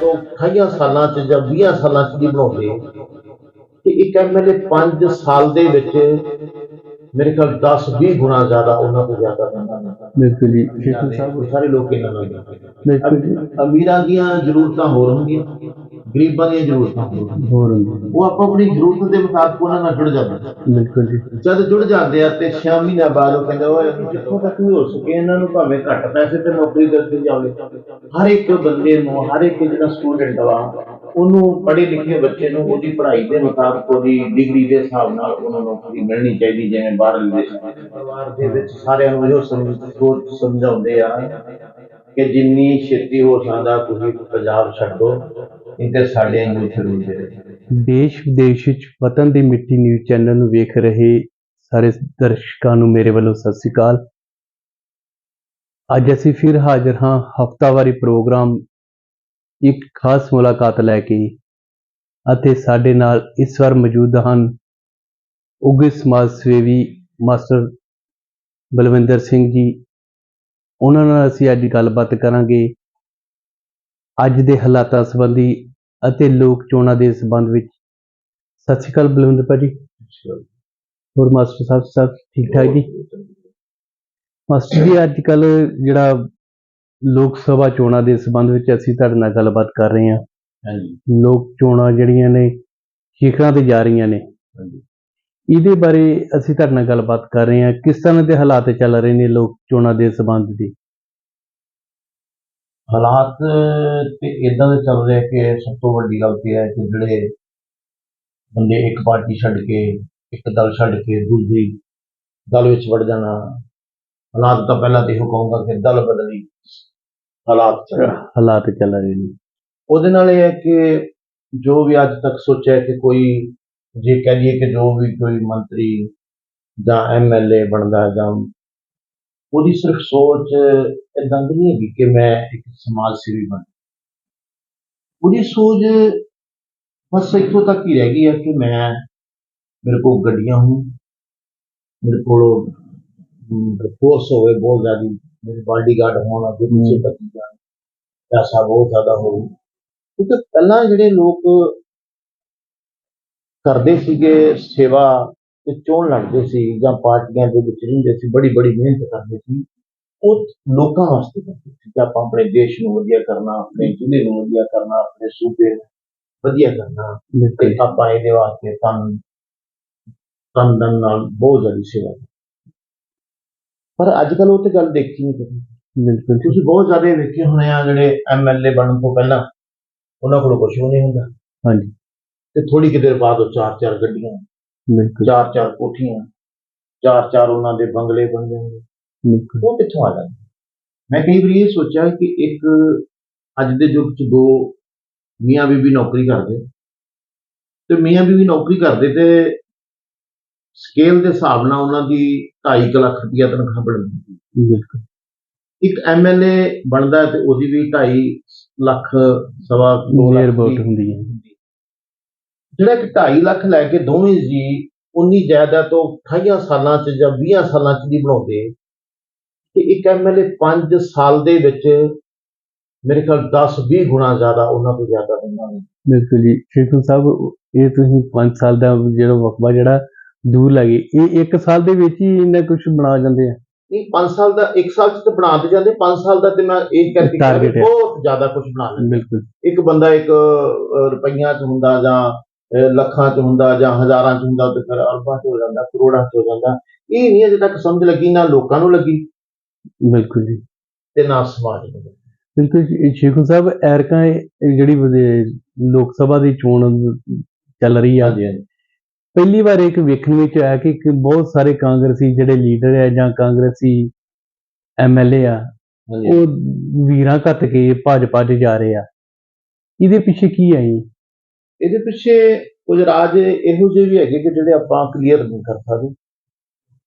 ਤੋਂ 28 ਸਾਲਾਂ ਚ ਜਾਂ 20 ਸਾਲਾਂ ਚ ਨਹੀਂ ਬਣਾਉਂਦੇ ਤੇ ਇੱਕ ਐਮਐਲਏ 5 ਸਾਲ ਦੇ ਵਿੱਚ ਮੇਰੇ ਖਿਆਲ 10 20 ਗੁਣਾ ਜ਼ਿਆਦਾ ਉਹਨਾਂ ਤੋਂ ਜ਼ਿਆਦਾ ਬਣਦਾ ਬਿਲਕੁਲ ਜੀ ਸ਼ੇਖੂ ਸਾਹਿਬ। ਸਾਰੇ ਲੋਕ ਇਹਨਾਂ ਨਾਲ ਬਿਲਕੁਲ ਅਮੀਰਾਂ ਦੀਆਂ ਜ਼ਰੂਰਤਾਂ ਹੋਰ ਹੁੰਦੀਆਂ ਗਰੀਬਾਂ ਦੀਆਂ ਜ਼ਰੂਰਤਾਂ ਹੋਰ। ਉਹ ਆਪੋ ਆਪਣੀ ਜ਼ਰੂਰਤ ਦੇ ਮੁਤਾਬਕ ਉਹਨਾਂ ਨਾਲ ਜੁੜ ਜਾਂਦੇ ਨੇ। ਬਿਲਕੁਲ ਜੀ ਜਦ ਜੁੜ ਜਾਂਦੇ ਆ ਤੇ 6 ਮਹੀਨਿਆਂ ਬਾਅਦ ਉਹ ਕਹਿੰਦੇ ਓਏ ਜਿੱਥੋਂ ਤੱਕ ਵੀ ਹੋ ਸਕੇ ਇਹਨਾਂ ਨੂੰ ਭਾਵੇਂ ਘੱਟ ਪੈਸੇ ਤੇ ਨੌਕਰੀ ਦਿੱਤੀ ਜਾਵੇ ਹਰ ਇੱਕ ਬੰਦੇ ਨੂੰ ਹਰ ਇੱਕ ਜਿਹੜਾ ਸਟੂਡੈਂਟ ਵਾ ਉਹਨੂੰ ਪੜ੍ਹੇ ਲਿਖੇ ਬੱਚੇ ਨੂੰ ਉਹਦੀ ਪੜ੍ਹਾਈ ਦੇ ਮੁਤਾਬਕ ਉਹਦੀ ਡਿਗਰੀ ਦੇ ਹਿਸਾਬ ਨਾਲ ਉਹਨੂੰ ਨੌਕਰੀ ਮਿਲਣੀ ਚਾਹੀਦੀ ਜਿਵੇਂ ਬਾਹਰਲੇ ਦੇਸ਼ਾਂ ਦੇ ਪਰਿਵਾਰ ਦੇ ਵਿੱਚ ਸਾਰਿਆਂ ਨੂੰ ਇਹੋ ਸਮਝ ਸਮਝਾਉਂਦੇ ਆ ਕਿ ਜਿੰਨੀ ਛੇਤੀ ਹੋ ਸਕਦਾ ਤੁਸੀਂ ਪੰਜਾਬ ਛੱਡੋ, ਨਹੀਂ ਸਾਡੇ ਨੂੰ ਜ਼ਰੂਰ ਦੇਸ਼ ਵਿਦੇਸ਼ ਵਿੱਚ ਵਤਨ ਦੀ ਮਿੱਟੀ ਨਿਊਜ਼ ਚੈਨਲ ਨੂੰ ਵੇਖ ਰਹੇ ਸਾਰੇ ਦਰਸ਼ਕਾਂ ਨੂੰ ਮੇਰੇ ਵੱਲੋਂ ਸਤਿ ਸ੍ਰੀ ਅਕਾਲ। ਅੱਜ ਅਸੀਂ ਫਿਰ ਹਾਜ਼ਰ ਹਾਂ ਹਫਤਾਵਾਰੀ ਪ੍ਰੋਗਰਾਮ, ਇੱਕ ਖਾਸ ਮੁਲਾਕਾਤ ਲੈ ਕੇ ਅਤੇ ਸਾਡੇ ਨਾਲ ਇਸ ਵਾਰ ਮੌਜੂਦ ਹਨ ਉੱਘੇ ਸਮਾਜ ਸੇਵੀ ਮਾਸਟਰ ਬਲਵਿੰਦਰ ਸਿੰਘ ਜੀ ਉਹਨਾਂ ਨਾਲ ਅਸੀਂ ਅੱਜ ਗੱਲਬਾਤ ਕਰਾਂਗੇ ਅੱਜ ਦੇ ਹਾਲਾਤਾਂ ਸੰਬੰਧੀ ਅਤੇ ਲੋਕ ਚੋਣਾਂ ਦੇ ਸੰਬੰਧ ਵਿੱਚ। ਸਤਿ ਸ਼੍ਰੀ ਅਕਾਲ ਬਲਵਿੰਦਰ ਭਾਜੀ ਹੋਰ ਮਾਸਟਰ ਸਾਹਿਬ ਸਭ ਠੀਕ ਠਾਕ ਜੀ? ਮਾਸਟਰ ਜੀ ਅੱਜ ਕੱਲ ਜਿਹੜਾ ਲੋਕ ਸਭਾ ਚੋਣਾਂ ਦੇ ਸੰਬੰਧ ਵਿੱਚ ਅਸੀਂ ਤੁਹਾਡੇ ਨਾਲ ਗੱਲਬਾਤ ਕਰ ਰਹੇ ਹਾਂ। ਹਾਂਜੀ। ਲੋਕ ਚੋਣਾਂ ਜਿਹੜੀਆਂ ਨੇ ਸ਼ਿਖਰਾਂ ਤੇ ਜਾ ਰਹੀਆਂ ਨੇ। ਹਾਂਜੀ। ਇਹਦੇ ਬਾਰੇ ਅਸੀਂ ਤੁਹਾਡੇ ਨਾਲ ਗੱਲਬਾਤ ਕਰ ਰਹੇ ਹਾਂ। ਕਿਸ ਤਰ੍ਹਾਂ ਦੇ ਹਾਲਾਤ ਚੱਲ ਰਹੇ ਨੇ ਲੋਕ ਚੋਣਾਂ ਦੇ ਸੰਬੰਧ ਦੀ? ਹਾਲਾਤ ਤੇ ਇਦਾਂ ਦੇ ਚੱਲ ਰਹੇ ਕਿ ਸਭ ਤੋਂ ਵੱਡੀ ਗੱਲ ਤੇ ਹੈ ਕਿ ਜਿਹੜੇ ਬੰਦੇ ਇੱਕ ਪਾਰਟੀ ਛੱਡ ਕੇ ਇੱਕ ਦਲ ਛੱਡ ਕੇ ਦੂਜੀ ਦਲ ਵਿੱਚ ਵੜ ਜਾਣਾ ਹਾਲਾਤ ਤਾਂ ਪਹਿਲਾਂ ਤੇ ਇਹੋ ਕਹੂੰਗਾ ਕਿ ਦਲ ਬਦਲੀ ਹਾਲਾਤ ਚੱਲ ਹਾਲਾਤ ਚੱਲ ਰਹੇ ਨੇ। ਉਹਦੇ ਨਾਲ ਇਹ ਹੈ ਕਿ ਜੋ ਵੀ ਅੱਜ ਤੱਕ ਸੋਚਿਆ ਕਿ ਕੋਈ ਜੇ ਕਹਿ ਲਈਏ ਕਿ ਜੋ ਵੀ ਕੋਈ ਮੰਤਰੀ ਜਾਂ ਐਮਐਲਏ ਬਣਦਾ ਜਾਂ ਉਹਦੀ ਸਿਰਫ ਸੋਚ ਇਦਾਂ ਦੀ ਨਹੀਂ ਹੈਗੀ ਕਿ ਮੈਂ ਇੱਕ ਸਮਾਜ ਸੇਵੀ ਬਣ ਉਹਦੀ ਸੋਚ ਬਸ ਇੱਥੋਂ ਤੱਕ ਹੀ ਰਹਿ ਗਈ ਹੈ ਕਿ ਮੈਂ ਮੇਰੇ ਕੋਲ ਗੱਡੀਆਂ ਹੋਣ ਮੇਰੇ ਕੋਲ ਫੋਰਸ ਹੋਵੇ ਬਹੁਤ ਜ਼ਿਆਦਾ ਮੇਰੇ ਬਾਡੀਗਾਰਡ ਹੋਣ ਅੱਗੇ ਪਿੱਛੇ ਬੱਤੀ ਜਾਣ ਪੈਸਾ ਬਹੁਤ ਜ਼ਿਆਦਾ ਹੋਵੇ ਕਿਉਂਕਿ ਪਹਿਲਾਂ ਜਿਹੜੇ ਲੋਕ ਕਰਦੇ ਸੀਗੇ ਸੇਵਾ ਤੇ ਚੋਣ ਲੜਦੇ ਸੀ ਜਾਂ ਪਾਰਟੀਆਂ ਦੇ ਵਿੱਚ ਰਹਿੰਦੇ ਸੀ ਬੜੀ ਬੜੀ ਮਿਹਨਤ ਕਰਦੇ ਸੀ। ਉਹ ਲੋਕਾਂ ਵਾਸਤੇ ਕਰਦੇ ਸੀ ਕਿ ਆਪਾਂ ਆਪਣੇ ਦੇਸ਼ ਨੂੰ ਵਧੀਆ ਕਰਨਾ ਆਪਣੇ ਜ਼ਿਲ੍ਹੇ ਨੂੰ ਵਧੀਆ ਕਰਨਾ ਆਪਣੇ ਸੂਬੇ ਨੂੰ ਵਧੀਆ ਕਰਨਾ ਤੇ ਆਪਾਂ ਇਹਦੇ ਵਾਸਤੇ ਤਨ ਤਨ ਦਨ ਨਾਲ ਬਹੁਤ ਜ਼ਿਆਦਾ ਸੇਵਾ। ਪਰ ਅੱਜ ਕੱਲ ਉਹ ਤੇ ਗੱਲ ਦੇਖੀ ਨਹੀਂ ਕਰੀ ਬਿਲਕੁਲ। ਤੁਸੀਂ ਬਹੁਤ ਜ਼ਿਆਦਾ ਵੇਖੇ ਹੋਣੇ ਆ ਜਿਹੜੇ ਐਮਐਲਏ ਬਣਨ ਤੋਂ ਪਹਿਲਾਂ ਉਹਨਾਂ ਕੋਲ ਕੁਝ ਵੀ ਨਹੀਂ ਹੁੰਦਾ। ਹਾਂਜੀ। ਤੇ ਥੋੜੀ ਕਿ ਦੇਰ ਬਾਅਦ ਉਹ ਚਾਰ ਚਾਰ ਗੱਡੀਆਂ ਬਿਲਕੁਲ। ਚਾਰ ਚਾਰ ਕੋਠੀਆਂ ਚਾਰ ਚਾਰ ਉਹਨਾਂ ਦੇ ਬੰਗਲੇ ਬਣ ਜਾਂਦੇ ਬਿਲਕੁਲ। ਉਹ ਕਿੱਥੋਂ ਆ ਜਾਂਦੇ? ਮੈਂ ਕਈ ਵਾਰੀ ਇਹ ਸੋਚਿਆ ਕਿ ਇੱਕ ਅੱਜ ਦੇ ਯੁੱਗ 'ਚ ਦੋ ਮੀਆਂ ਬੀਬੀ ਨੌਕਰੀ ਕਰਦੇ। ਤੇ ਮੀਆਂ ਬੀਬੀ ਨੌਕਰੀ ਕਰਦੇ ਤੇ ਸਕੇਲ ਦੇ ਹਿਸਾਬ ਨਾਲ ਉਹਨਾਂ ਦੀ 2.5 ਲੱਖ ਰੁਪਇਆ ਤਨਖਾਹ ਬਣਦੀ ਬਿਲਕੁਲ। ਇੱਕ ਐਮਐਲਏ ਬਣਦਾ ਤੇ ਉਹਦੀ ਵੀ 2.5 ਲੱਖ ਸਵਾ ਦੋ ਨੀਅਰ ਲੱਖ ਅਬਾਊਟ ਦੀ ਹੁੰਦੀ ਹੈ। ਜਿਹੜਾ ਕਿ 2.5 ਲੱਖ ਲੈ ਕੇ ਦੋਵੇਂ ਜੀ ਉਨੀ ਜਾਇਦਾਦ ਤੋਂ 28 ਸਾਲਾਂ ਚ ਜਾਂ 20 ਸਾਲਾਂ ਚ ਨਹੀਂ ਬਣਾਉਂਦੇ ਤੇ ਇੱਕ ਐਮਐਲਏ 5 ਸਾਲ ਦੇ ਵਿੱਚ ਮੇਰੇ ਖਿਆਲ 10 20 ਗੁਣਾ ਜ਼ਿਆਦਾ ਉਹਨਾਂ ਤੋਂ ਜ਼ਿਆਦਾ ਬਣਦਾ ਹੈ ਬਿਲਕੁਲ ਜੀ। ਸ਼ੇਖੂ ਸਾਹਿਬ ਇਹ ਤੁਸੀਂ 5 ਸਾਲ ਦਾ ਜਿਹੜਾ ਵਕਬਾ ਜਿਹੜਾ ਦੂਰ ਲੱਗੇ ਇਹ 1 ਸਾਲ ਦੇ ਵਿੱਚ ਹੀ ਇੰਨਾ ਕੁਝ ਬਣਾ ਜਾਂਦੇ ਆ? ਨਹੀਂ 5 ਸਾਲ ਦਾ 1 ਸਾਲ ਚ ਤਾਂ ਬਣਾ ਤੇ ਜਾਂਦੇ 5 ਸਾਲ ਦਾ ਤੇ ਮੈਂ ਇਹ ਕਰਕੇ। ਬਹੁਤ ਜ਼ਿਆਦਾ ਕੁਝ ਬਣਾ ਲੈਂਦੇ। ਬਿਲਕੁਲ। ਇੱਕ ਬੰਦਾ ਇੱਕ ਰੁਪਈਆਂ ਚ ਹੁੰਦਾ ਜਾਂ ਲੱਖਾਂ ਚ ਹੁੰਦਾ ਜਾਂ ਹਜ਼ਾਰਾਂ ਚ ਹੁੰਦਾ ਤੇ ਫਿਰ ਅਰਬਾਂ ਚ ਹੋ ਜਾਂਦਾ ਕਰੋੜਾਂ ਚ ਹੋ ਜਾਂਦਾ। ਇਹ ਨਹੀਂ ਅਜੇ ਤੱਕ ਸਮਝ ਲੱਗੀ ਨਾ ਲੋਕਾਂ ਨੂੰ ਲੱਗੀ। ਬਿਲਕੁਲ ਜੀ। ਤੇ ਨਾ ਸਮਾਜ ਨੂੰ ਲੱਗੀ। ਬਿਲਕੁਲ ਜੀ, ਸ਼ੇਖੂ ਸਾਹਿਬ ਐਰਕਾਂ ਇਹ ਜਿਹੜੀ ਲੋਕ ਸਭਾ ਦੀ ਚੋਣ ਚੱਲ ਰਹੀ ਆ। ਹਾਂਜੀ ਹਾਂਜੀ। ਪਹਿਲੀ ਵਾਰ ਇੱਕ ਵੇਖਣ ਵਿੱਚ ਆਇਆ ਕਿ ਬਹੁਤ ਸਾਰੇ ਕਾਂਗਰਸੀ ਜਿਹੜੇ ਲੀਡਰ ਹੈ ਜਾਂ ਕਾਂਗਰਸੀ ਐਮਐਲਏ ਆ ਹਾਂਜੀ। ਉਹ ਵੀਰਾਂ ਘੱਟ ਕੇ ਭਾਜਪਾ 'ਚ ਜਾ ਰਹੇ ਆ। ਇਹਦੇ ਪਿੱਛੇ ਕੀ ਹੈ ਜੀ ਇਹਦੇ ਪਿੱਛੇ ਕੁਝ ਰਾਜ ਇਹੋ ਜਿਹੇ ਵੀ ਹੈਗੇ ਕਿ ਜਿਹੜੇ ਆਪਾਂ ਕਲੀਅਰ ਨਹੀਂ ਕਰ ਸਕਦੇ।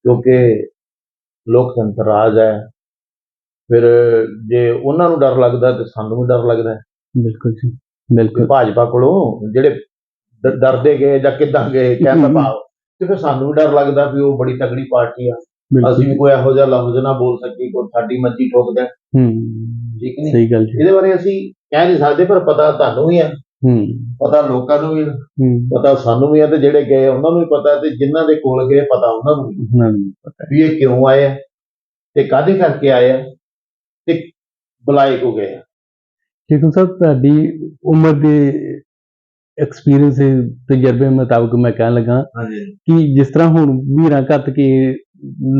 ਕਿਉਂਕਿ ਲੋਕਤੰਤਰ ਰਾਜ ਹੈ। ਫਿਰ ਜੇ ਉਹਨਾਂ ਨੂੰ ਡਰ ਲੱਗਦਾ ਤੇ ਸਾਨੂੰ ਵੀ ਡਰ ਲੱਗਦਾ ਹੈ। ਬਿਲਕੁਲ ਜੀ ਬਿਲਕੁਲ। ਭਾਜਪਾ ਕੋਲੋਂ ਜਿਹੜੇ ਡਰਦੇ ਗਏ ਜਾਂ ਕਿੱਦਾਂ ਗਏ ਕਹਿਣ ਦਾ ਭਾਵ ਤੇ ਫਿਰ ਸਾਨੂੰ ਵੀ ਡਰ ਲੱਗਦਾ ਵੀ ਉਹ ਬੜੀ ਤਗੜੀ ਪਾਰਟੀ ਆ। ਅਸੀਂ ਵੀ ਕੋਈ ਇਹੋ ਜਿਹਾ ਲਫ਼ਜ਼ ਨਾ ਬੋਲ ਸਕੀ ਕੋਈ ਸਾਡੀ ਮੱਜੀ ਠੋਕ ਦੇਣ ਹੂੰ ਠੀਕ ਨਹੀਂ? ਸਹੀ ਗੱਲ ਜੀ। ਇਹਦੇ ਬਾਰੇ ਅਸੀਂ ਕਹਿ ਨਹੀਂ ਸਕਦੇ ਪਰ ਪਤਾ ਤੁਹਾਨੂੰ ਵੀ ਆ। ਹੂੰ ਪਤਾ ਲੋਕਾਂ ਨੂੰ ਵੀ ਪਤਾ ਸਾਨੂੰ ਵੀ ਆ ਤੇ ਜਿਹੜੇ ਗਏ ਉਹਨਾਂ ਨੂੰ ਵੀ ਪਤਾ ਤੇ ਜਿਨ੍ਹਾਂ ਦੇ ਕੋਲ ਗਏ ਪਤਾ ਉਹਨਾਂ ਨੂੰ ਵੀ। ਉਹਨਾਂ ਨੂੰ ਪਤਾ ਵੀ ਇਹ ਕਿਉਂ ਆਏ ਆ ਤੇ ਕਾਹਦੇ ਕਰਕੇ ਆਏ ਆ ਤੇ ਬੁਲਾਏ ਕੋ ਗਏ ਆ। ਸ਼ੇਖੂ ਸਾਹਿਬ ਤੁਹਾਡੀ ਉਮਰ ਦੇ ਐਕਸਪੀਰੀਅੰਸ ਦੇ ਤਜਰਬੇ ਮੁਤਾਬਕ ਮੈਂ ਕਹਿਣ ਲੱਗਾ ਕਿ ਜਿਸ ਤਰ੍ਹਾਂ ਹੁਣ ਵੀਰਾਂ ਘੱਤ ਕੇ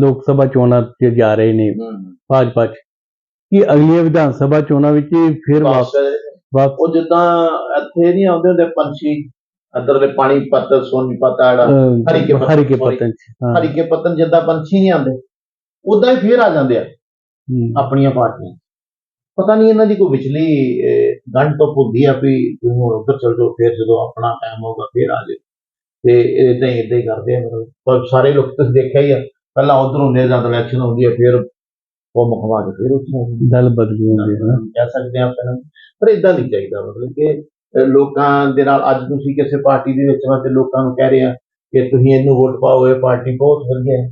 ਲੋਕ ਸਭਾ ਚੋਣਾਂ 'ਚ ਜਾ ਰਹੇ ਨੇ ਭਾਜਪਾ 'ਚ ਕਿ ਅਗਲੀਆਂ ਵਿਧਾਨ ਸਭਾ ਚੋਣਾਂ ਵਿੱਚ ਇਹ ਫਿਰ ਵਾਪਸ ਵਾਪਸ ਉਹ ਜਿੱਦਾਂ ਇੱਥੇ ਨਹੀਂ ਆਉਂਦੇ ਹੁੰਦੇ ਪੰਛੀ ਅੰਦਰਲੇ ਪਾਣੀ ਪੱਤ ਸੋਨੀ ਪੱਤਾ ਜਿਹੜਾ ਅਹ, ਪੱਤਨ, ਹਰੀਕੇ sorry। ਪਤਨ 'ਚ ਹਾਂ। ਹਰੀਕੇ ਪੱਤਨ ਜਿੱਦਾਂ ਪੰਛੀ ਨਹੀਂ ਆਉਂਦੇ ਉਦਾਂ ਹੀ ਫੇਰ ਆ ਜਾਂਦੇ ਆ ਆਪਣੀਆਂ ਪਾਰਟੀਆਂ। ਪਤਾ ਨਹੀਂ ਇਹਨਾਂ ਦੀ ਕੋਈ ਵਿਚਲੀ ਗੰਢ ਤੋਂ ਹੁੰਦੀ ਆ ਵੀ ਤੁਸੀਂ ਹੁਣ ਉੱਧਰ ਚਲ ਜਾਓ ਫਿਰ ਜਦੋਂ ਆਪਣਾ ਟਾਈਮ ਹੋਊਗਾ ਫਿਰ ਆ ਜਾਓ ਤੇ ਇਦਾਂ ਹੀ ਇਦਾਂ ਹੀ ਕਰਦੇ ਆ ਮਤਲਬ ਪਰ ਸਾਰੇ ਲੋਕ ਤੁਸੀਂ ਦੇਖਿਆ ਹੀ ਆ ਪਹਿਲਾਂ ਉਧਰ ਆ ਜਦ ਇਲੈਕਸ਼ਨ ਹੁੰਦੀ ਆ ਫਿਰ ਉਹ ਮੁਖਵਾ ਕੇ ਫਿਰ ਉੱਥੇ ਦਲ ਬਦਲੀ ਹੁੰਦੀ ਹੈ ਨਾ। ਕਹਿ ਸਕਦੇ ਆ ਆਪਾਂ ਨੂੰ। ਪਰ ਇਦਾਂ ਨਹੀਂ ਚਾਹੀਦਾ ਮਤਲਬ ਕਿ ਲੋਕਾਂ ਦੇ ਨਾਲ ਅੱਜ ਤੁਸੀਂ ਕਿਸੇ ਪਾਰਟੀ ਦੇ ਵਿੱਚ ਵਾ ਤੇ ਲੋਕਾਂ ਨੂੰ ਕਹਿ ਰਹੇ ਆ ਕਿ ਤੁਸੀਂ ਇਹਨੂੰ ਵੋਟ ਪਾਓ ਇਹ ਪਾਰਟੀ ਬਹੁਤ ਵਧੀਆ ਹੈ।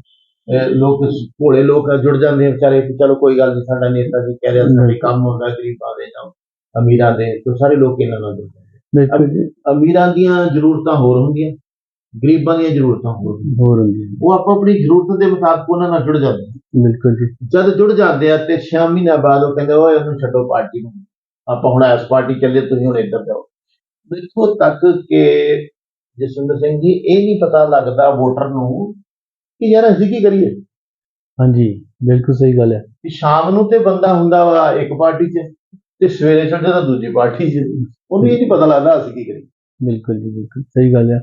ਲੋਕ ਭੋਲੇ ਲੋਕ ਜੁੜ ਜਾਂਦੇ ਵਿਚਾਰੇ ਕਿ ਚਲੋ ਕੋਈ ਗੱਲ ਨਹੀਂ ਸਾਡਾ ਨੇਤਾ ਜੀ ਕਹਿ ਰਿਹਾ ਸਾਡੇ ਕੰਮ ਹੁੰਦਾ ਗਰੀਬਾਂ ਦੇ ਜਾਂ ਅਮੀਰਾਂ ਦੇ ਤੇ ਸਾਰੇ ਲੋਕ ਇਹਨਾਂ ਨਾਲ ਜੁੜ ਜਾਂਦੇ ਬਿਲਕੁਲ ਜੀ। ਅਮੀਰਾਂ ਦੀਆਂ ਜ਼ਰੂਰਤਾਂ ਹੋਰ ਹੁੰਦੀਆਂ ਗਰੀਬਾਂ ਦੀਆਂ ਜ਼ਰੂਰਤਾਂ ਹੋਰ ਹੁੰਦੀਆਂ। ਹੋਰ ਹੁੰਦੀ ਹੈ ਉਹ ਆਪੋ ਆਪਣੀ ਜ਼ਰੂਰਤ ਦੇ ਮੁਤਾਬਕ ਉਹਨਾਂ ਨਾਲ ਜੁੜ ਜਾਂਦੇ। ਬਿਲਕੁਲ ਜੀ। ਜਦ ਜੁੜ ਜਾਂਦੇ ਆ ਤੇ 6 ਮਹੀਨਿਆਂ ਬਾਅਦ ਉਹ ਕਹਿੰਦੇ ਓਏ ਉਹਨੂੰ ਛੱਡੋ ਪਾਰਟੀ ਨੂੰ। ਆਪਾਂ ਹੁਣ ਇਸ ਪਾਰਟੀ ਚੱਲੇ ਤੁਸੀਂ ਹੁਣ ਇੱਧਰ ਜਾਓ। ਦੇਖੋ ਤੱਕ ਕਿ ਜਸਵਿੰਦਰ ਸਿੰਘ ਜੀ ਇਹ ਨਹੀਂ ਪਤਾ ਲੱਗਦਾ ਵੋਟਰ ਨੂੰ ਕਿ ਯਾਰ ਅਸੀਂ ਕੀ ਕਰੀਏ? ਹਾਂਜੀ ਬਿਲਕੁਲ ਸਹੀ ਗੱਲ ਹੈ। ਕਿ ਸ਼ਾਮ ਨੂੰ ਤੇ ਬੰਦਾ ਹੁੰਦਾ ਵਾ ਇੱਕ ਪਾਰਟੀ 'ਚ ਤੇ ਸਵੇਰੇ ਜਾਂਦਾ ਦੂਜੀ ਪਾਰਟੀ 'ਚ। ਉਹਨੂੰ ਇਹ ਨਹੀਂ ਪਤਾ ਲੱਗਦਾ ਅਸੀਂ ਕੀ ਕਰੀਏ। ਬਿਲਕੁਲ ਜੀ ਬਿਲਕੁਲ ਸਹੀ ਗੱਲ ਹੈ।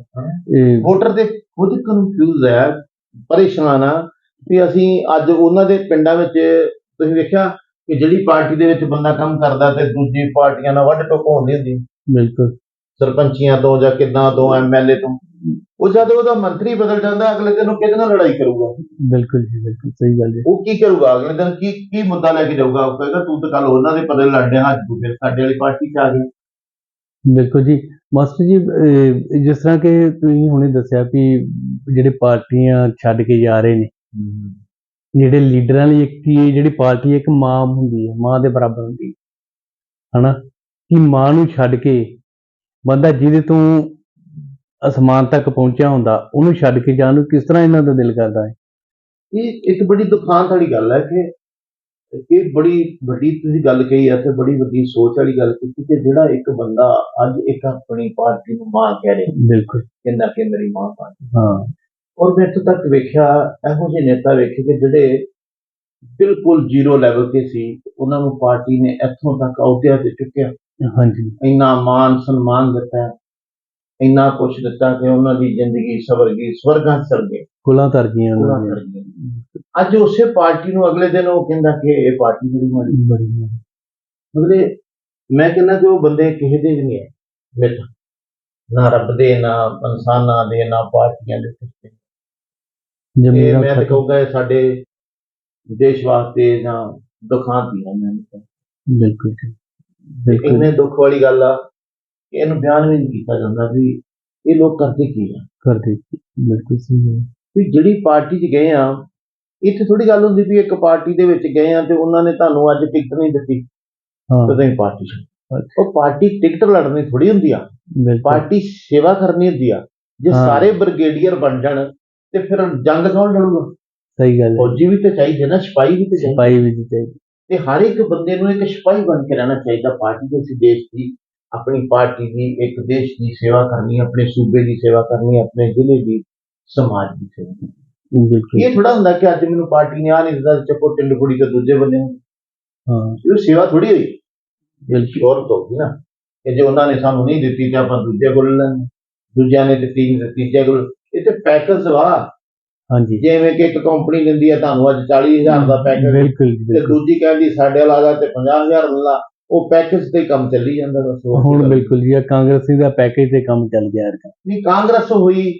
ਇਹ ਵੋਟਰ ਤੇ ਖੁਦ ਕਨਫਿਊਜ਼ ਹੈ ਪਰੇਸ਼ਾਨ ਆ ਵੀ ਅਸੀਂ ਅੱਜ ਉਹਨਾਂ ਦੇ ਪਿੰਡਾਂ ਵਿੱਚ ਤੁਸੀਂ ਵੇਖਿਆ ਕਿ ਜਿਹੜੀ ਪਾਰਟੀ ਦੇ ਵਿੱਚ ਬੰਦਾ ਕੰਮ ਕਰਦਾ ਤੇ ਦੂਜੀ ਪਾਰਟੀਆਂ ਨਾਲ ਵੱਢ ਟੋਕ ਹੁੰਦੀ ਹੁੰਦੀ। ਬਿਲਕੁਲ। ਸਰਪੰਚੀਆਂ ਤੋਂ ਜਾਂ ਕਿੱਦਾਂ ਤੋਂ ਐਮਐਲਏ ਤੋਂ। ਉਹ ਜਦ ਉਹਦਾ ਮੰਤਰੀ ਬਦਲ ਜਾਂਦਾ ਅਗਲੇ ਦਿਨ ਉਹ ਕਿਹਦੇ ਨਾਲ ਲੜਾਈ ਕਰੂਗਾ? ਬਿਲਕੁਲ ਜੀ ਬਿਲਕੁਲ ਸਹੀ ਗੱਲ ਹੈ ਉਹ ਕੀ ਕਰੂਗਾ? ਅਗਲੇ ਦਿਨ ਕੀ ਕੀ ਮੁੱਦਾ ਲੈ ਕੇ ਜਾਊਗਾ? ਉਹ ਕਹੇਗਾ ਤੂੰ ਤਾਂ ਕੱਲ ਉਹਨਾਂ ਦੇ ਪਰੇ ਲੜਦੇ ਹਾਂ ਅੱਜ ਤੂੰ ਫਿਰ ਸਾਡੇ ਵਾਲੀ ਪਾਰਟੀ 'ਚ ਆ ਗਿਆ ਬਿਲਕੁਲ ਜੀ। ਮਾਸਟਰ ਜੀ ਜਿਸ ਤਰ੍ਹਾਂ ਕਿ ਤੁਸੀਂ ਹੁਣੇ ਦੱਸਿਆ ਵੀ ਜਿਹੜੇ ਪਾਰਟੀਆਂ ਛੱਡ ਕੇ ਜਾ ਰਹੇ ਨੇ ਜਿਹੜੇ ਲੀਡਰਾਂ ਲਈ ਇੱਕ ਹੀ ਜਿਹੜੀ ਪਾਰਟੀ ਇੱਕ ਮਾਂ ਹੁੰਦੀ ਹੈ ਮਾਂ ਦੇ ਬਰਾਬਰ ਹੁੰਦੀ ਹੈ। ਹਨਾ? ਕਿ ਮਾਂ ਨੂੰ ਛੱਡ ਕੇ ਬੰਦਾ ਜਿਹਦੇ ਤੋਂ ਅਸਮਾਨ ਤੱਕ ਪਹੁੰਚਿਆ ਹੁੰਦਾ ਉਹਨੂੰ ਛੱਡ ਕੇ ਜਾਣ ਨੂੰ ਕਿਸ ਤਰ੍ਹਾਂ ਇਹਨਾਂ ਦਾ ਦਿਲ ਕਰਦਾ ਹੈ? ਇਹ ਇੱਕ ਬੜੀ ਦੁਖਾਂਤ ਵਾਲੀ ਗੱਲ ਹੈ ਕਿ ਇਹ ਬੜੀ ਵੱਡੀ ਤੁਸੀਂ ਗੱਲ ਕਹੀ ਹੈ ਤੇ ਬੜੀ ਵੱਡੀ ਸੋਚ ਵਾਲੀ ਗੱਲ ਕੀਤੀ ਕਿ ਜਿਹੜਾ ਇੱਕ ਬੰਦਾ ਅੱਜ ਇੱਕ ਆਪਣੀ ਪਾਰਟੀ ਨੂੰ ਮਾਂ ਕਹਿ ਰਿਹਾ ਬਿਲਕੁਲ। ਕਹਿੰਦਾ ਕਿ ਮੇਰੀ ਮਾਂ ਪਾਰਟੀ। ਹਾਂ। ਔਰ ਮੈਂ ਇੱਥੋਂ ਤੱਕ ਵੇਖਿਆ ਇਹੋ ਜਿਹੇ ਨੇਤਾ ਵੇਖੇ ਕਿ ਜਿਹੜੇ ਬਿਲਕੁਲ ਜ਼ੀਰੋ ਲੈਵਲ ਤੇ ਸੀ ਉਹਨਾਂ ਨੂੰ ਪਾਰਟੀ ਨੇ ਇੱਥੋਂ ਤੱਕ ਅਹੁਦਿਆਂ ਤੇ ਚੁੱਕਿਆ। ਹਾਂਜੀ। ਇੰਨਾ ਮਾਨ ਸਨਮਾਨ ਦਿੱਤਾ ਇੰਨਾ ਕੁਛ ਦਿੱਤਾ ਕਿ ਉਹਨਾਂ ਦੀ ਜ਼ਿੰਦਗੀ ਸਵਰ ਗਈ ਸਵਰਗਾਂ ਚਲ ਗਏ ਕੁਲਾਂ ਤਰ ਗਈਆਂ ਉਹਨਾਂ ਕਰ ਗਏ ਅੱਜ ਉਸੇ ਪਾਰਟੀ ਨੂੰ ਅਗਲੇ ਦਿਨ ਉਹ ਕਹਿੰਦਾ ਕਿ ਇਹ ਪਾਰਟੀ ਬੜੀ ਮਾੜੀ ਦੀਆਂ ਬੜੀ ਮਤਲਬ ਮੈਂ ਕਹਿੰਦਾ ਕਿ ਉਹ ਬੰਦੇ ਕਿਸੇ ਦੇ ਵੀ ਨਹੀਂ ਹੈ। ਮਿੱਤ ਨਾ ਰੱਬ ਦੇ ਨਾ ਇਨਸਾਨਾਂ ਦੇ ਨਾ ਪਾਰਟੀਆਂ ਦੇ। ਤੇ ਮੈਂ ਤਾਂ ਖਤਮ- ਕਹੂੰਗਾ ਇਹ ਸਾਡੇ ਦੇਸ਼ ਵਾਸਤੇ ਜਾਂ ਹੀ ਹੈ ਮੈਂ ਤਾਂ। ਬਿਲਕੁਲ ਜੀ ਬਿਲਕੁਲ ਇੰਨੇ ਦੁੱਖ ਵਾਲੀ ਗੱਲ ਆ ਕਿ ਇਹਨੂੰ ਬਿਆਨ ਵੀ ਨਹੀਂ ਕੀਤਾ ਜਾਂਦਾ ਵੀ ਇਹ ਲੋਕ ਕਰਦੇ ਕੀ ਆ। ਕਰਦੇ ਬਿਲਕੁਲ ਸਹੀ ਹੈ। ਵੀ ਜਿਹੜੀ ਪਾਰਟੀ 'ਚ ਗਏ ਆ ਇੱਥੇ ਥੋੜੀ ਗੱਲ ਹੁੰਦੀ ਵੀ ਇੱਕ ਪਾਰਟੀ ਦੇ ਵਿੱਚ ਗਏ ਆ ਤੇ ਉਹਨਾਂ ਨੇ ਤੁਹਾਨੂੰ ਅੱਜ ਟਿਕਟ ਨਹੀਂ ਦਿੱਤੀ। ਹਾਂ। ਤੇ ਤੁਸੀਂ ਪਾਰਟੀ 'ਚ ਉਹ ਪਾਰਟੀ ਟਿਕਟ ਲੜਨੀ ਥੋੜੀ ਹੁੰਦੀ ਆ। ਬਿਲਕੁਲ। ਪਾਰਟੀ ਸੇਵਾ ਕਰਨੀ ਹੁੰਦੀ ਆ। ਜੇ ਹਾਂ। ਸਾਰੇ ਬ੍ਰਿਗੇਡੀਅਰ ਬਣ ਜਾਣ ਤੇ ਫਿਰ ਜੰਗ ਕੌਣ ਲੜੂਗਾ? ਸਹੀ ਗੱਲ ਹੈ। ਫੌਜੀ ਵੀ ਤੇ ਚਾਹੀਦੇ ਨਾ ਸਿਪਾਹੀ ਵੀ ਤੇ ਚਾਹੀਦੇ। ਸਿਪਾਹੀ ਵੀ ਜੀ ਚਾਹੀਦੀ। ਤੇ ਹਰ ਇੱਕ ਬੰਦੇ ਨੂੰ ਇੱਕ ਸਿਪਾਹੀ ਬਣ ਕੇ ਰਹਿਣਾ ਚਾਹੀਦਾ। ਪਾਰਟੀ ਦੇ ਸੀ ਦੇਸ਼ ਦੀ ਆਪਣੀ ਪਾਰਟੀ ਦੀ ਇੱਕ ਦੇਸ਼ ਦੀ ਸੇਵਾ ਕਰਨੀ ਆਪਣੇ ਸੂਬੇ ਦੀ ਸੇਵਾ ਕਰਨੀ ਆਪਣੇ ਜ਼ਿਲ੍ਹੇ ਦੀ ਸਮਾਜ ਦੀ ਸੇਵਾ ਕਰਨੀ। ਇਹ ਥੋੜਾ ਹੁੰਦਾ ਕਿ ਅੱਜ ਮੈਨੂੰ ਪਾਰਟੀ ਨੇ ਆ ਨਹੀਂ ਦਿੱਤਾ ਚੱਕੋ ਟਿੰਡ ਕੁੜੀ ਤੇ ਦੂਜੇ ਬੰਦੇ ਹਾਂ। ਇਹ ਸੇਵਾ ਥੋੜੀ ਹੋਈ। ਬਿਲਕੁਲ। ਸ਼ੋਰਤ ਹੋਗੀ ਨਾ। ਕਿ ਜੇ ਉਹਨਾਂ ਨੇ ਸਾਨੂੰ ਨਹੀਂ ਦਿੱਤੀ ਤੇ ਆਪਾਂ ਦੂਜੇ ਕੋਲ ਲੈਣੀ ਦੂਜਿਆਂ ਨੇ ਦਿੱਤੀ ਨਹੀਂ ਦਿੱਤੀ ਤੀਜੇ ਕੋਲ ਇਹ ਤੇ ਪੈਕੇਜ ਵਾ। ਹਾਂਜੀ। ਜਿਵੇਂ ਕਿ ਇੱਕ ਕੰਪਨੀ ਦਿੰਦੀ ਆ ਤੁਹਾਨੂੰ ਅੱਜ 40000 ਦਾ ਪੈਕੇਜ ਬਿਲਕੁਲ ਜੀ, ਤੇ ਬਿਲਕੁਲ। ਦੂਜੀ ਕਹਿੰਦੀ ਸਾਡੇ ਵਾਲਾ ਦਾ ਤੇ 50000 ਮਿਲਣਾ ਉਹ ਪੈਕੇਜ ਤੇ ਕੰਮ ਚੱਲੀ ਜਾਂਦਾ ਹੋਰ ਹੁਣ। ਬਿਲਕੁਲ ਜੀ ਆਹ ਕਾਂਗਰਸੀ ਦਾ ਪੈਕੇਜ ਤੇ ਕੰਮ ਚੱਲ ਗਿਆ ਯਾਰ ਨਹੀਂ ਕਾਂਗਰਸ ਹੋਈ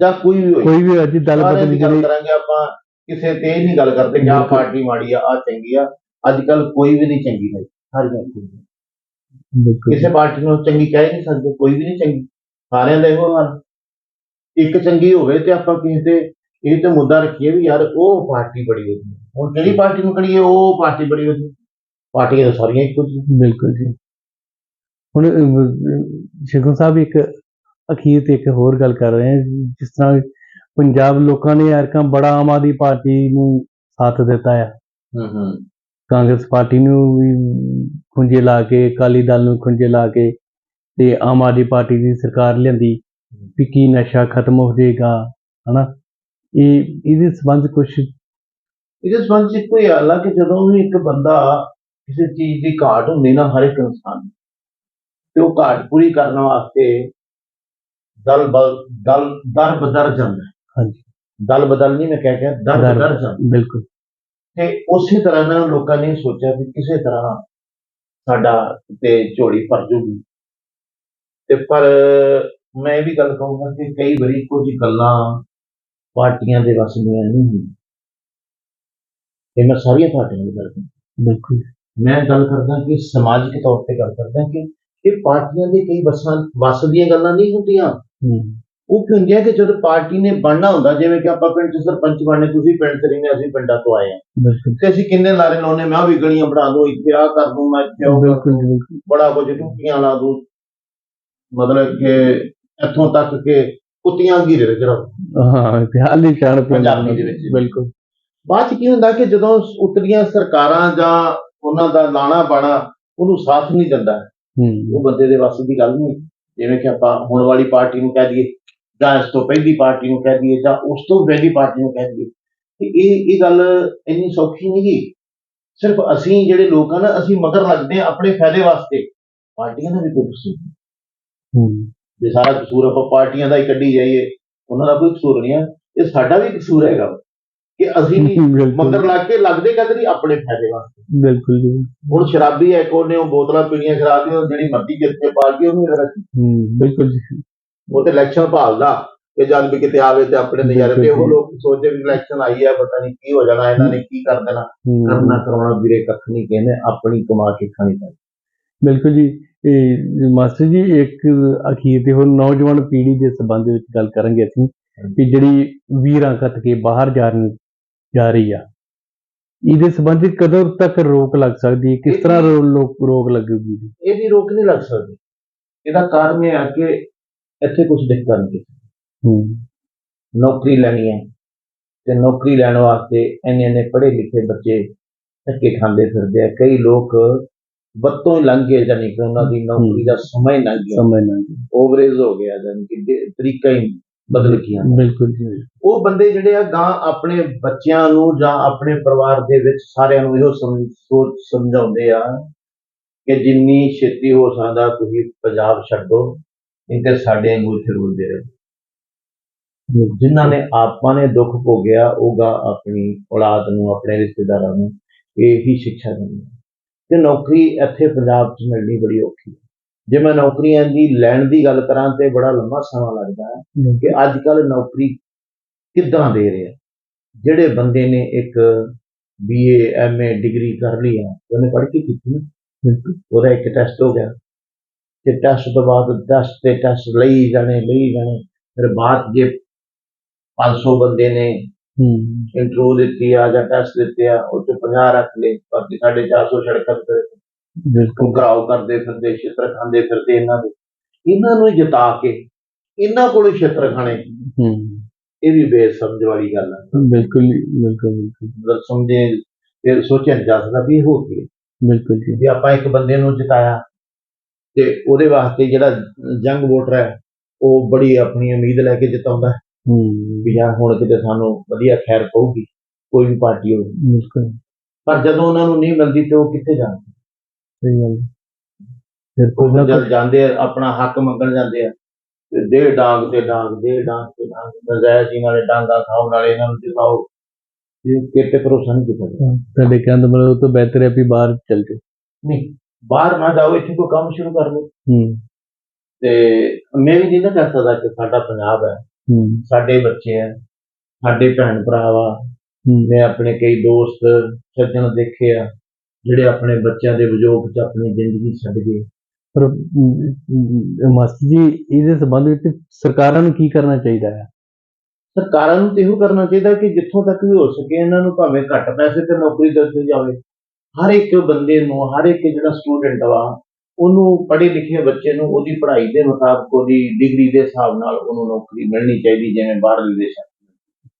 ਜਾਂ ਕੋਈ ਵੀ ਹੋਈ। ਕੋਈ ਵੀ ਅੱਜ ਦਲ ਸਾਰਿਆਂ ਬਦਲ ਦੀ ਗੱਲ ਜਿਹੜੇ ਕਰਾਂਗੇ ਆਪਾਂ। ਕਿਸੇ ਤੇ ਇਹ ਨਹੀਂ ਗੱਲ ਕਰਦੇ ਕਿ ਆਹ ਬਿਲਕੁਲ। ਪਾਰਟੀ ਮਾੜੀ ਆ ਆ ਚੰਗੀ ਆ। ਅੱਜ ਕੱਲ ਕੋਈ ਵੀ ਨਹੀਂ ਚੰਗੀ ਹੈ ਸਾਰੀਆਂ ਕੋਈ ਬਿਲਕੁਲ। ਕਿਸੇ ਪਾਰਟੀ ਨੂੰ ਚੰਗੀ ਕਹਿ ਨਹੀਂ ਸਕਦੇ ਕੋਈ ਵੀ ਨਹੀਂ ਚੰਗੀ। ਸਾਰਿਆਂ ਦਾ ਇਹੋ ਹਾਲ। ਇੱਕ ਚੰਗੀ ਹੋਵੇ ਤੇ ਆਪਾਂ ਕਿਸੇ ਤੇ ਇਹ ਤੇ ਮੁੱਦਾ ਰੱਖੀਏ ਵੀ ਯਾਰ ਉਹ ਪਾਰਟੀ ਬੜੀ ਵਧੀਆ ਹੁਣ ਕਿਹੜੀ ਪਾਰਟੀ ਨੂੰ ਕਰੀਏ ਉਹ ਪਾਰਟੀ ਬੜੀ ਵਧੀਆ ਪਾਰਟੀਆਂ ਤਾਂ ਸਾਰੀਆਂ ਇੱਕੋ ਜਿਹੀਆਂ ਬਿਲਕੁਲ ਜੀ। ਹੁਣ ਸ਼ੇਖੂ ਸਾਹਿਬ ਇੱਕ ਅਖੀਰ ਤੇ ਇੱਕ ਹੋਰ ਗੱਲ ਕਰ ਰਹੇ ਹਾਂ ਜਿਸ ਤਰ੍ਹਾਂ ਪੰਜਾਬ ਲੋਕਾਂ ਨੇ ਐਰਕਾਂ ਬੜਾ ਆਮ ਆਦਮੀ ਪਾਰਟੀ ਨੂੰ ਸਾਥ ਦਿੱਤਾ ਆ। ਹੂੰ ਹੂੰ। ਕਾਂਗਰਸ ਪਾਰਟੀ ਨੂੰ ਵੀ ਖੁੰਝੇ ਲਾ ਕੇ ਅਕਾਲੀ ਦਲ ਨੂੰ ਖੁੰਝੇ ਲਾ ਕੇ ਤੇ ਆਮ ਆਦਮੀ ਪਾਰਟੀ ਦੀ ਸਰਕਾਰ ਲਿਆਂਦੀ। ਵੀ ਕੀ ਨਸ਼ਾ ਖਤਮ ਹੋ ਜਾਏਗਾ ਹਨਾ? ਇਹ ਇਹਦੇ ਸੰਬੰਧ ਕੁਝ ਇਹਦੇ ਸੰਬੰਧ ਚ ਇੱਕੋ ਹੀ ਹਾਲ ਆ ਕਿ ਜਦੋਂ ਵੀ ਇੱਕ ਬੰਦਾ ਕਿਸੇ ਚੀਜ਼ ਦੀ ਘਾਟ ਹੁੰਦੀ ਨਾ ਹਰ ਇੱਕ ਇਨਸਾਨ ਤੇ ਉਹ ਘਾਟ ਪੂਰੀ ਕਰਨ ਵਾਸਤੇ ਦਲ ਬਲ ਦਲ ਦਰ ਬਦਰ ਜਾਂਦਾ। ਹਾਂਜੀ। ਦਲ ਬਦਲ ਨਹੀਂ ਮੈਂ ਕਹਿ ਦਰ ਦਰ- ਬਦਰ ਜਾਂਦਾ। ਬਿਲਕੁਲ। ਤੇ ਉਸੇ ਤਰ੍ਹਾਂ ਨਾਲ ਲੋਕਾਂ ਨੇ ਸੋਚਿਆ ਕਿ ਕਿਸੇ ਤਰ੍ਹਾਂ ਸਾਡਾ ਤੇ ਝੋਲੀ ਭਰ ਜੂਗੀ। ਤੇ ਪਰ ਮੈਂ ਇਹ ਵੀ ਗੱਲ ਕਹੂੰਗਾ ਕਿ ਕਈ ਵਾਰੀ ਕੁਝ ਗੱਲਾਂ ਪਾਰਟੀਆਂ ਦੇ ਵੱਸ ਦੀਆਂ ਨਹੀਂ ਹੁੰਦੀਆਂ। ਤੇ ਮੈਂ ਸਾਰੀਆਂ ਪਾਰਟੀਆਂ ਦੀ ਗੱਲ ਕਰਦਾ। ਬਿਲਕੁਲ। ਮੈਂ ਗੱਲ ਕਰਦਾ ਕਿ ਸਮਾਜਿਕ ਤੌਰ ਤੇ ਗੱਲ ਕਰਦਾ ਕਿ ਇਹ ਪਾਰਟੀਆਂ ਦੇ ਕਈ ਵੱਸਾਂ ਵੱਸ ਦੀਆਂ ਗੱਲਾਂ ਨਹੀਂ ਹੁੰਦੀਆਂ। ਉਹ ਕੀ ਹੁੰਦੀਆਂ ਕਿ ਜਦੋਂ ਪਾਰਟੀ ਨੇ ਬਣਨਾ ਹੁੰਦਾ ਜਿਵੇਂ ਕਿ ਆਪਾਂ ਪਿੰਡ 'ਚ ਸਰਪੰਚ ਬਣਨੇ ਤੁਸੀਂ ਪਿੰਡ 'ਚ ਰਹਿੰਦੇ ਅਸੀਂ ਪਿੰਡਾਂ ਤੋਂ ਆਏ ਹਾਂ। ਬਿਲਕੁਲ। ਤੇ ਅਸੀਂ ਕਿੰਨੇ ਲਾਰੇ ਲਾਉਨੇ ਮੈਂ ਵੀ ਗਲੀਆਂ ਬਣਾ ਦੂੰ ਇੱਥੇ ਆ ਕਰ ਦੂੰ ਮੈਂ ਇੱਥੇ ਬੜਾ ਕੁਝ ਟੁੱਟੀਆਂ ਲਾ ਦੂੰ। ਮਤਲਬ ਕਿ ਇੱਥੋਂ ਤੱਕ ਕਿ ਕੁੱਤੀਆਂ ਘੀਰੇ ਰੱਖ ਹਾਂ ਹੀ ਚਾਣ ਪੰਜਾਬੀ ਦੇ ਵਿੱਚ। ਬਿਲਕੁਲ। ਬਾਅਦ ਚ ਕੀ ਹੁੰਦਾ ਕਿ ਜਦੋਂ ਉਤਲੀਆਂ ਸਰਕਾਰਾਂ ਜਾਂ ਉਹਨਾਂ ਦਾ ਲਾਣਾ ਬਾਣਾ ਉਹਨੂੰ ਸਾਥ ਨਹੀਂ ਦਿੰਦਾ ਹੂੰ। ਉਹ ਬੰਦੇ ਦੇ ਵੱਸ ਦੀ ਗੱਲ ਨਹੀਂ। ਜਿਵੇਂ ਕਿ ਆਪਾਂ ਹੁਣ ਵਾਲੀ ਪਾਰਟੀ ਨੂੰ ਕਹਿ ਦਈਏ ਜਾਂ ਇਸ ਤੋਂ ਪਹਿਲੀ ਪਾਰਟੀ ਨੂੰ ਕਹਿ ਦਈਏ ਜਾਂ ਉਸ ਤੋਂ ਪਹਿਲੀ ਪਾਰਟੀ ਨੂੰ ਕਹਿ ਦਈਏ ਕਿ ਇਹ ਇਹ ਗੱਲ ਇੰਨੀ ਸੌਖੀ ਨਹੀਂ ਗੀ। ਸਿਰਫ ਅਸੀਂ ਜਿਹੜੇ ਲੋਕ ਆ ਨਾ ਅਸੀਂ ਮਗਰ ਲੱਗਦੇ ਆ ਆਪਣੇ ਫਾਇਦੇ ਵਾਸਤੇ। ਪਾਰਟੀਆਂ ਦਾ ਵੀ ਕੋਈ ਕਸੂਰ ਨਹੀਂ। ਹੂੰ। ਜੇ ਸਾਰਾ ਕਸੂਰ ਆਪਾਂ ਪਾਰਟੀਆਂ ਦਾ ਹੀ ਕੱਢੀ ਜਾਈਏ ਉਹਨਾਂ ਦਾ ਕੋਈ ਕਸੂਰ ਨਹੀਂ ਹੈ। ਇਹ ਸਾਡਾ ਵੀ ਕਸੂਰ ਹੈਗਾ ਕਿ ਅਸੀਂ ਮਗਰ ਲੱਗ ਕੇ ਲੱਗਦੇ ਕਦ ਨਹੀਂ ਆਪਣੇ ਫਾਇਦੇ ਵਾਸਤੇ। ਬਿਲਕੁਲ ਜੀ। ਹੁਣ ਸ਼ਰਾਬੀ ਹੈ ਕੋਨੇ ਉਹ ਬੋਤਲਾਂ ਪੀਣੀਆਂ ਸ਼ਰਾਬ ਦੀਆਂ ਜਿਹੜੀ ਮਰਜ਼ੀ ਜਿੱਥੇ ਪਾਰਟੀ ਉਹਨੂੰ ਰੱਖੀ। ਹੂੰ ਬਿਲਕੁਲ ਜੀ। ਉਹ ਤੇ ਇਲੈਕਸ਼ਨ ਭਾਲਦਾ ਕਿ ਜਦ ਵੀ ਕਿਤੇ ਆਵੇ ਤੇ ਆਪਣੇ ਨਜ਼ਾਰੇ ਤੇ ਉਹ। ਲੋਕ ਸੋਚਦੇ ਵੀ ਇਲੈਕਸ਼ਨ ਆਈ ਹੈ ਪਤਾ ਨਹੀਂ ਕੀ ਹੋ ਜਾਣਾ ਇਹਨਾਂ ਨੇ ਕੀ ਕਰ ਦੇਣਾ। ਕਰਨਾ ਕਰਾਉਣਾ ਵੀਰੇ ਕੱਖ ਨਹੀਂ ਕਹਿੰਦੇ ਆਪਣੀ ਕਮਾ ਕੇ ਖਾਣੀ ਚਾਹੀਦੀ ਬਿਲਕੁਲ ਜੀ। ਇਹ ਮਾਸਟਰ ਜੀ ਇੱਕ ਅਖੀਰ ਤੇ ਹੁਣ ਨੌਜਵਾਨ ਪੀੜ੍ਹੀ ਦੇ ਸੰਬੰਧ ਵਿੱਚ ਗੱਲ ਕਰਾਂਗੇ ਅਸੀਂ ਕਿ ਜਿਹੜੀ ਵੀਰਾਂ ਕੱਟ ਕੇ ਬਾਹਰ ਜਾ ਰਹੀ ਜਾ ਰਹੀ ਆ ਇਹਦੇ ਸੰਬੰਧ ਵਿੱਚ ਕਦੋਂ ਤੱਕ ਰੋਕ ਲੱਗ ਸਕਦੀ ਹੈ? ਕਿਸ ਤਰ੍ਹਾਂ ਰੋ- ਲੋਕ ਰੋਕ ਲੱਗੂਗੀ? ਵੀ ਰੋਕ ਨਹੀਂ ਲੱਗ ਸਕਦੀ। ਇਹਦਾ ਕਾਰਨ ਇਹ ਆ ਕਿ ਇੱਥੇ ਕੁਝ ਦਿੱਕਤਾਂ ਨਹੀਂ ਹੂੰ। ਨੌਕਰੀ ਲੈਣੀ ਹੈ ਤੇ ਨੌਕਰੀ ਲੈਣ ਵਾਸਤੇ ਇੰਨੇ ਇੰਨੇ ਪੜ੍ਹੇ ਲਿਖੇ ਬੱਚੇ ਧੱਕੇ ਖਾਂਦੇ ਫਿਰਦੇ ਆ। ਕਈ ਲੋਕ ਬੱਤੋਂ ਹੀ ਲੰਘ ਗਏ ਜਾਨੀ ਕਿ ਉਹਨਾਂ ਦੀ ਨੌਕਰੀ ਦਾ ਸਮਾਂ ਹੀ ਲੰਘ ਗਿਆ। ਸਮਝਣਾ ਜੀ ਓਵਰੇਜ ਹੋ ਗਿਆ ਜਾਨੀ ਕਿ ਦੇ- ਤਰੀਕਾ ਹੀ ਬਦਲ ਗਿਆ। ਬਿਲਕੁਲ ਜੀ। ਉਹ ਬੰਦੇ ਜਿਹੜੇ ਆ ਗਾਂ ਆਪਣੇ ਬੱਚਿਆਂ ਨੂੰ ਜਾਂ ਆਪਣੇ ਪਰਿਵਾਰ ਦੇ ਵਿੱਚ ਸਾਰਿਆਂ ਨੂੰ ਇਹੋ ਸਮਝ ਸੋਚ ਸਮਝਾਉਂਦੇ ਆ ਕਿ ਜਿੰਨੀ ਛੇਤੀ ਹੋ ਸਕਦਾ ਤੁਸੀਂ ਪੰਜਾਬ ਛੱਡੋ ਨਹੀਂ ਤੇ ਸਾਡੇ ਵਾਂਗੂ ਇੱਥੇ ਰੁਲਦੇ ਰਹੋ। ਜਿਨ੍ਹਾਂ ਨੇ ਆਪਾਂ ਨੇ ਦੁੱਖ ਭੋਗਿਆ ਉਹ ਗਾਂ ਆਪਣੀ ਔਲਾਦ ਨੂੰ ਆਪਣੇ ਰਿਸ਼ਤੇਦਾਰਾਂ ਨੂੰ ਇਹੀ ਸਿੱਖਿਆ ਦਿੰਦੇ ਆ। ਤੇ ਨੌਕਰੀ ਇੱਥੇ ਪੰਜਾਬ 'ਚ ਮਿਲਣੀ ਬੜੀ ਔਖੀ ਹੈ। ਜੇ ਮੈਂ ਨੌਕਰੀਆਂ ਦੀ ਲੈਣ ਦੀ ਗੱਲ ਕਰਾਂ ਤੇ ਬੜਾ ਲੰਮਾ ਸਮਾਂ ਲੱਗਦਾ ਹੈ ਕਿ ਅੱਜ ਕੱਲ ਨੌਕਰੀ ਕਿੱਦਾਂ ਦੇ ਰਿਹਾ ਜਿਹੜੇ ਬੰਦੇ ਨੇ ਇੱਕ ਬੀਏ ਐਮਏ ਡਿਗਰੀ ਕਰ ਲਈ ਆ ਉਹਨੇ ਪੜ੍ਹ ਕੇ ਕੀਤੀ ਨਾ? ਉਹਦਾ ਇੱਕ ਟੈਸਟ ਹੋ ਗਿਆ। ਤੇ ਟੈਸਟ ਤੋਂ ਬਾਅਦ 10 ਤੇ ਟੈਸਟ ਲਈ ਜਾਣੇ ਲਈ ਜਾਣੇ। ਫਿਰ ਬਾਅਦ ਜੇ 500 ਬੰਦੇ ਨੇ ਹੂੰ। ਇੰਟਰਵਿਊ ਦਿੱਤੀ ਆ ਜਾਂ ਟੈਸਟ ਦਿੱਤੇ ਆ ਉਹ ਚ 50 ਰੱਖ ਲਏ ਬਾਕੀ 450 ਸੜਕਾਂ ਤੇ ਬਿਲਕੁਲ। ਘਰਾਓ ਕਰਦੇ ਫਿਰਦੇ ਛਿੱਤਰ ਖਾਂਦੇ ਫਿਰਦੇ ਇਹਨਾਂ ਦੇ। ਇਹਨਾਂ ਨੂੰ ਜਿਤਾ ਕੇ ਇਹਨਾਂ ਕੋਲੋਂ ਛਿੱਤਰ ਖਾਣੇ। ਹੂੰ। ਇਹ ਵੀ ਬੇਸਮਝ ਵਾਲੀ ਗੱਲ ਹੈ ਬਿਲਕੁਲ ਜੀ, ਬਿਲਕੁਲ ਬਿਲਕੁਲ। ਸਮਝੇ ਇਹ ਸੋਚਿਆ ਜਾ ਸਕਦਾ ਵੀ ਹੋ ਕੀ। ਬਿਲਕੁਲ ਜੀ। ਵੀ ਆਪਾਂ ਇੱਕ ਬੰਦੇ ਨੂੰ ਜਿਤਾਇਆ ਤੇ ਉਹਦੇ ਵਾਸਤੇ ਜਿਹੜਾ ਜੰਗ ਵੋਟਰ ਹੈ ਉਹ ਬੜੀ ਆਪਣੀ ਉਮੀਦ ਲੈ ਕੇ ਜਿਤਾਉਂਦਾ। ਹੈ। ਹੂੰ ਵੀ ਯਾਰ ਹੁਣ ਕਿਤੇ ਸਾਨੂੰ ਵਧੀਆ ਖੈਰ ਪਊਗੀ ਕੋਈ ਵੀ ਪਾਰਟੀ ਹੋਵੇ। ਬਿਲਕੁਲ। ਪਰ ਜਦੋਂ ਉਹਨਾਂ ਨੂੰ ਨਹੀਂ ਮਿਲਦੀ ਤੇ ਉਹ ਕਿੱਥੇ ਜਾਂਦੇ ਸਹੀ ਗੱਲ ਹੈ। ਫਿਰ ਕੋਈ ਨਾ ਜਦ ਜਾਂਦੇ ਆ ਆਪਣਾ ਹੱਕ ਮੰਗਣ ਜਾਂਦੇ ਆ। ਤੇ ਦੇ ਡਾਂਗ ਤੇ ਡਾਂਗ ਦੇ ਡਾਂਗ ਤੇ ਡਾਂਗ। ਨਜ਼ਾਇਜ਼ ਜੀ ਨਾਲੇ ਡਾਂਗਾ ਖਾਓ ਨਾਲੇ ਇਹਨਾਂ ਨੂੰ ਜਿਤਾਓ ਇਹ ਕਿਤੇ ਭਰੋਸਾ ਨਹੀਂ ਕੀਤਾ। ਤੁਹਾਡੇ ਕਹਿਣ ਦਾ ਮਤਲਬ ਉਹ ਤੋਂ ਬਿਹਤਰ ਹੈ ਵੀ ਬਾਹਰ ਚੱਲ ਜਾਓ। ਨਹੀਂ ਬਾਹਰ ਨਾ ਜਾਓ ਇੱਥੇ ਕੋਈ ਕੰਮ ਸ਼ੁਰੂ ਕਰ ਲਓ। ਹੂੰ। ਤੇ ਮੈਂ ਵੀ ਨਹੀਂ ਨਾ ਕਹਿ ਸਕਦਾ ਕਿ ਸਾਡਾ ਪੰਜਾਬ ਹੈ। ਹੂੰ। ਸਾਡੇ ਬੱਚੇ ਆ ਸਾਡੇ ਭੈਣ ਭਰਾ ਵਾ ਮੈਂ ਆਪਣੇ ਕਈ ਦੋਸਤ ਸੱਜਣ ਦੇਖੇ ਆ ਜਿਹੜੇ ਆਪਣੇ ਬੱਚਿਆਂ ਦੇ ਵਿਜੋਗ 'ਚ ਆਪਣੀ ਜ਼ਿੰਦਗੀ ਛੱਡ ਗਏ। ਪਰ ਮਾਸਟਰ ਜੀ ਇਹਦੇ ਸੰਬੰਧ ਵਿੱਚ ਸਰਕਾਰਾਂ ਨੂੰ ਕੀ ਕਰਨਾ ਚਾਹੀਦਾ ਹੈ? ਸਰਕਾਰਾਂ ਨੂੰ ਤੇ ਇਹੋ ਕਰਨਾ ਚਾਹੀਦਾ ਕਿ ਜਿੱਥੋਂ ਤੱਕ ਵੀ ਹੋ ਸਕੇ ਇਹਨਾਂ ਨੂੰ ਭਾਵੇਂ ਘੱਟ ਪੈਸੇ ਤੇ ਨੌਕਰੀ ਦਿੱਤੀ ਜਾਵੇ। ਹਰ ਇੱਕ ਬੰਦੇ ਨੂੰ ਹਰ ਇੱਕ ਜਿਹੜਾ ਸਟੂਡੈਂਟ ਵਾ ਉਹਨੂੰ ਪੜ੍ਹੇ ਲਿਖੇ ਬੱਚੇ ਨੂੰ ਉਹਦੀ ਪੜ੍ਹਾਈ ਦੇ ਮੁਤਾਬਕ ਉਹਦੀ ਡਿਗਰੀ ਦੇ ਹਿਸਾਬ ਨਾਲ ਉਹਨੂੰ ਨੌਕਰੀ ਮਿਲਣੀ ਚਾਹੀਦੀ ਜਿਵੇਂ ਬਾਹਰਲੇ ਦੇਸ਼ਾਂ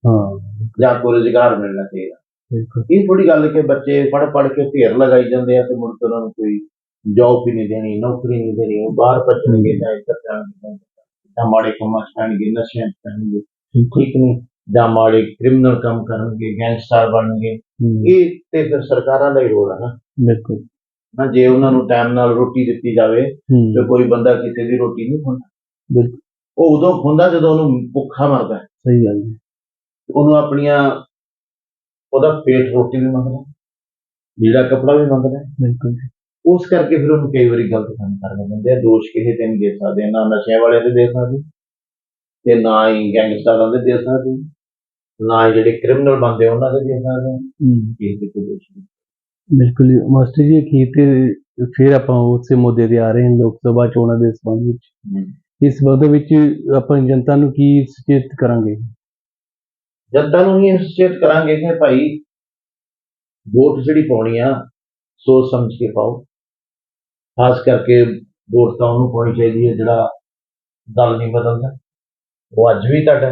ਹਾਂ। ਜਾਂ ਕੋਈ ਰੁਜ਼ਗਾਰ ਮਿਲਣਾ ਚਾਹੀਦਾ। ਇਹ ਥੋੜੀ ਗੱਲ ਕਿ ਬੱਚੇ ਪੜ੍ਹ ਪੜ੍ਹ ਕੇ ਢੇਰ ਲਗਾਈ ਜਾਂਦੇ ਆ ਤੇ ਮੁੜ ਕੇ ਉਹਨਾਂ ਨੂੰ ਕੋਈ ਜੌਬ ਵੀ ਨਹੀਂ ਦੇਣੀ ਨੌਕਰੀ ਨਹੀਂ ਦੇਣੀ ਉਹ ਬਾਹਰ ਭੱਜਣਗੇ ਜਾਂ ਇੱਧਰ ਜਾਣਗੇ ਜਾਂ ਮਾੜੇ ਕੰਮਾਂ 'ਚ ਪੈਣਗੇ ਨਸ਼ਿਆਂ 'ਚ ਪੈਣਗੇ ਠੀਕ ਨਹੀਂ ਜਾਂ ਮਾੜੇ ਕ੍ਰਿਮੀਨਲ ਕੰਮ ਕਰਨਗੇ ਗੈਂਗਸਟਰ ਬਣਨਗੇ। ਹੂੰ, ਇਹ ਤੇ ਫਿਰ ਸਰਕਾਰਾਂ ਦਾ ਹੀ ਰੋਲ ਹੈ ਨਾ। ਬਿਲਕੁਲ। ਨਾ ਜੇ ਉਹਨਾਂ ਨੂੰ ਟਾਈਮ ਨਾਲ ਰੋਟੀ ਦਿੱਤੀ ਜਾਵੇ ਤੇ ਕੋਈ ਬੰਦਾ ਕਿਸੇ ਦੀ ਰੋਟੀ ਨਹੀਂ ਖਾਂਦਾ। ਉਹ ਉਦੋਂ ਖੁੰਦਾ ਜਦੋਂ ਉਹਨੂੰ ਭੁੱਖਾ ਮਰਦਾ। ਸਹੀ ਗੱਲ ਹੈ ਉਹਨੂੰ ਆਪਣੀਆਂ ਉਹਦਾ ਪੇਟ ਰੋਟੀ ਵੀ ਮੰਗਦਾ ਜਿਹੜਾ ਕਪੜਾ ਵੀ ਮੰਗਦਾ। ਬਿਲਕੁਲ ਉਸ ਕਰਕੇ ਫਿਰ ਉਹਨੂੰ ਕਈ ਵਾਰੀ ਗਲਤ ਕੰਮ ਕਰਨੇ ਪੈਂਦੇ ਆ। ਦੋਸ਼ ਕਿਸੇ ਤੇ ਨਹੀਂ ਦੇ ਸਕਦੇ ਨਾ ਨਸ਼ਿਆਂ ਵਾਲੇ ਤੇ ਦੇ ਸਕਦੇ। ਤੇ ਨਾ ਹੀ ਗੈਂਗਸਟਰਾਂ ਦੇ ਦੇ ਸਕਦੇ। ਨਾ ਹੀ ਜਿਹੜੇ ਕ੍ਰਿਮੀਨਲ ਬੰਦੇ ਉਹਨਾਂ ਦੇ ਦੇ ਸਕਦੇ। ਹੂੰ, ਕਿਸੇ ਦੇ ਕੋਈ ਦੋਸ਼ ਨਹੀਂ। ਬਿਲਕੁਲ। ਮਾਸਟਰ ਜੀ ਅਖੀਰ ਤੇ ਫਿਰ ਆਪਾਂ ਉਸੇ ਮੁੱਦੇ ਤੇ ਆ ਰਹੇ ਹਾਂ ਲੋਕ ਸਭਾ ਚੋਣਾਂ ਦੇ ਸੰਬੰਧ ਵਿੱਚ। ਇਸ ਸੰਬੰਧ ਵਿੱਚ ਆਪਾਂ ਜਨਤਾ ਨੂੰ ਕੀ ਸੁਚੇਤ ਕਰਾਂਗੇ? ਜਨਤਾ ਨੂੰ ਹੀ ਸੁਚੇਤ ਕਰਾਂਗੇ ਕਿ ਭਾਈ ਵੋਟ ਜਿਹੜੀ ਪਾਉਣੀ ਆ ਸੋਚ ਸਮਝ ਕੇ ਪਾਓ। ਖਾਸ ਕਰਕੇ ਵੋਟ ਤਾਂ ਉਹਨੂੰ ਪਾਉਣੀ ਚਾਹੀਦੀ ਹੈ ਜਿਹੜਾ ਦਲ ਨਹੀਂ ਬਦਲਦਾ। ਉਹ ਅੱਜ ਵੀ ਤੁਹਾਡਾ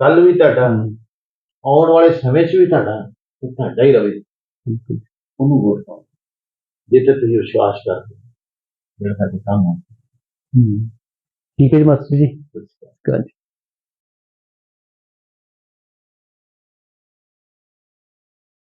ਕੱਲ ਵੀ ਤੁਹਾਡਾ ਆਉਣ ਵਾਲੇ ਸਮੇਂ 'ਚ ਵੀ ਤੁਹਾਡਾ ਤੁਹਾਡਾ ਹੀ ਰਵੇ। ਬਿਲਕੁਲ ਉਹਨੂੰ ਵੋਟ ਪਾਓ ਜੇ ਤੇ ਤੁਸੀਂ ਵਿਸ਼ਵਾਸ ਕਰਦੇ ਹੋ, ਜਿਹੜਾ ਸਾਡੇ ਕੰਮ ਆ ਹੂੰ। ਠੀਕ ਹੈ